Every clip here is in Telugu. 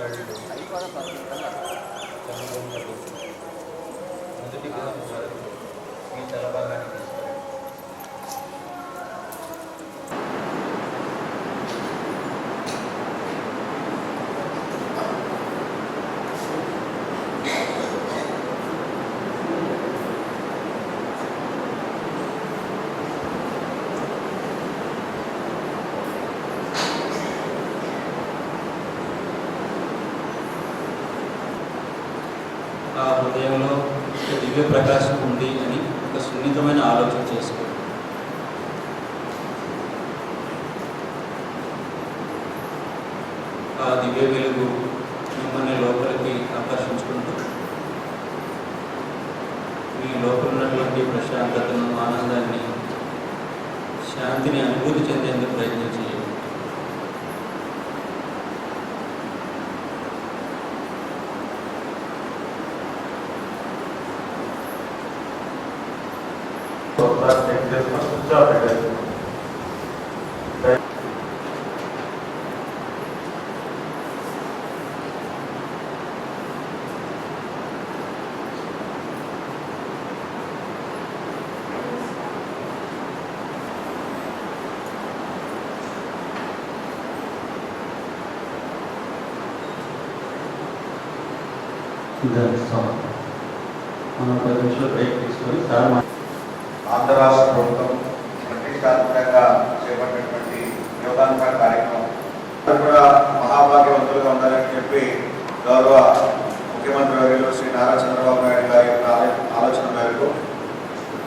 మాట్లాడాడు మొదటి విధానం మీ తలభాగానికి ఆ హృదయంలో దివ్య ప్రకాశం ఉంది అని ఒక సున్నితమైన ఆలోచన చేసుకో. ఆ దివ్య వెలుగు మిమ్మల్ని లోపలికి ఆకర్షించుకుంటూ మీ లోపల ఉన్నటువంటి ప్రశాంతతను ఆనందాన్ని శాంతిని అనుభూతి చెందేందుకు ప్రయత్నం చేయండి స్విచ్ ఆఫ్ పెట్టేసి మనం పది నిమిషాలు బ్రేక్ తీసుకొని సార్ ఆంధ్ర రాష్ట్ర ప్రభుత్వం ప్రతిష్టాత్మకంగా చేపట్టినటువంటి యోగాంతర కార్యక్రమం. కూడా మహాభాగ్యవంతులుగా ఉండాలని చెప్పి గౌరవ ముఖ్యమంత్రి వర్యులు శ్రీ నారా చంద్రబాబు నాయుడు గారి యొక్క ఆలోచన మేరకు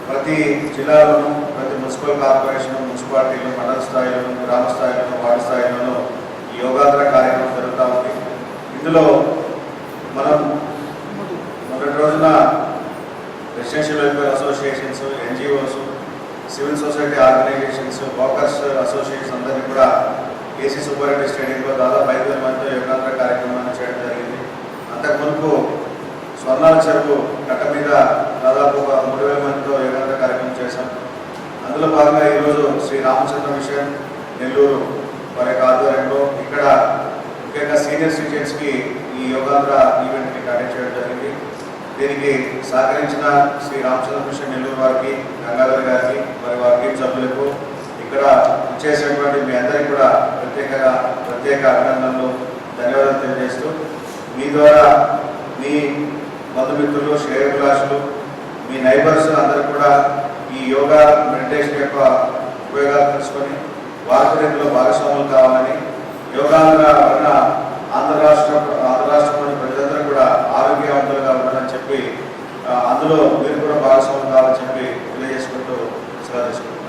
ప్రతి జిల్లాలోనూ ప్రతి మున్సిపల్ కార్పొరేషన్ మున్సిపాలిటీలు మండల స్థాయిలోను గ్రామ స్థాయిలోను వార్డు స్థాయిలోనూ ఈ యోగాంధ్ర కార్యక్రమం జరుగుతూ ఉంది. ఇందులో మనం మొదటి రోజున residential welfare associations NGOs civil society organisations walkers associations అందరినీ కూడా ఏసీ సూపరింటెండెంట్ స్టేడియంలో దాదాపు ఐదు వేల మందితో యోగాంధ్ర కార్యక్రమాన్ని చేయడం జరిగింది. అంతకు మునుపు స్వర్ణాల చెరువు కట్ట మీద దాదాపు ఒక మూడు వేల మందితో యోగాంధ్ర కార్యక్రమం చేశాం. అందులో భాగంగా ఈరోజు శ్రీ రామచంద్ర మిషన్ నెల్లూరు వారి యొక్క ఆధ్వర్యంలో ఇక్కడ ముఖ్యంగా సీనియర్ సిటిజన్స్కి ఈ యోగాంధ్ర ఈవెంట్ని కండక్ట్ చేయడం జరిగింది. దీనికి సహకరించిన శ్రీ రామచంద్రకృష్ణ నెల్లూరు వారికి గంగాధర్ గారికి మరి వారి టీం సభ్యులకు ఇక్కడ ఇచ్చేసినటువంటి మీ అందరికీ కూడా ప్రత్యేకంగా ప్రత్యేక అభినందనలు ధన్యవాదాలు తెలియజేస్తూ మీ ద్వారా మీ బంధుమిత్రులు శ్రేయభిలాషులు మీ నైబర్స్ అందరూ కూడా ఈ యోగా మెడిటేషన్ యొక్క ఉపయోగాలు తెలుసుకొని వారి భాగస్వాములు కావాలని యోగాంధ్ర వలన ఆంధ్ర రాష్ట్ర అందులో మీరు కూడా భాగస్వామి కావాలని చెప్పి తెలియజేసుకుంటూ సలహా తీసుకుంటారు